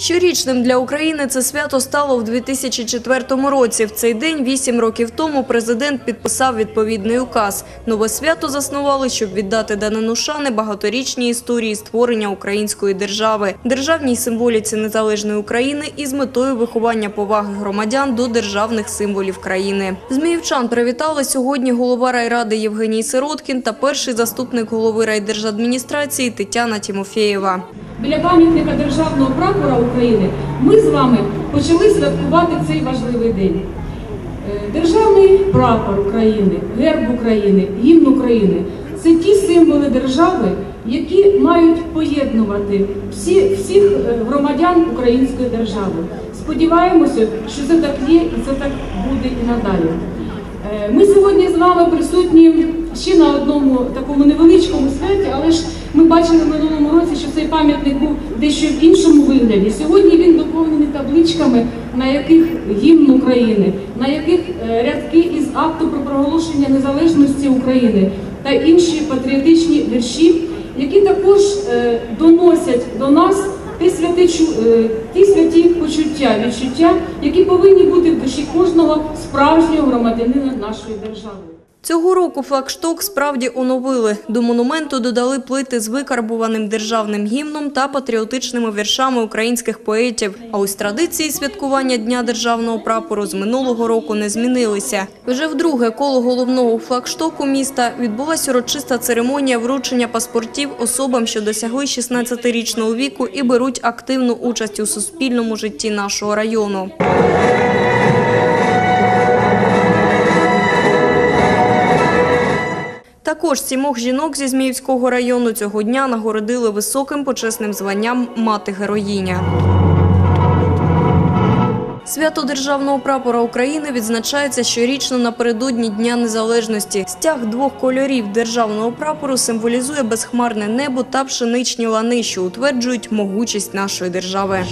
Щорічним для України це свято стало в 2004 році. В цей день, вісім років тому, президент підписав відповідний указ. Нове свято заснували, щоб віддати данину шани багаторічній історії створення української держави, державній символіці незалежної України і з метою виховання поваги громадян до державних символів країни. Зміївчан привітали сьогодні голова райради Євгеній Сироткін та перший заступник голови райдержадміністрації Тетяна Тімофєєва. Біля пам'ятника державного прапора України ми з вами почали святкувати цей важливий день. Е, Державний прапор України, герб України, гімн України це ті символи держави, які мають поєднувати всі, всіх е, громадян української держави. Сподіваємося, що це так є і це так буде і надалі. Е, Ми сьогодні з вами присутні ще на одному такому невеличкому святі, але ж ми бачили в минулому році, що цей пам'ятник був дещо в іншому вигляді. Сьогодні він доповнений табличками, на яких гімн України, на яких е, рядки із акту про проголошення незалежності України та інші патріотичні вірші, які також е, доносять до нас ті святі, е, ті святі почуття, відчуття, які повинні бути в душі кожного справжнього громадянина нашої держави. Цього року флагшток справді оновили. До монументу додали плити з викарбуваним державним гімном та патріотичними віршами українських поетів. А ось традиції святкування Дня державного прапору з минулого року не змінилися. Вже вдруге коло головного флагштоку міста відбулася урочиста церемонія вручення паспортів особам, що досягли 16-річного віку і беруть активну участь у суспільному житті нашого району. Також сімох жінок зі Зміївського району цього дня нагородили високим почесним званням «Мати-героїня». Свято Державного прапора України відзначається щорічно напередодні Дня Незалежності. Стяг двох кольорів державного прапору символізує безхмарне небо та пшеничні лани, що утверджують могучість нашої держави.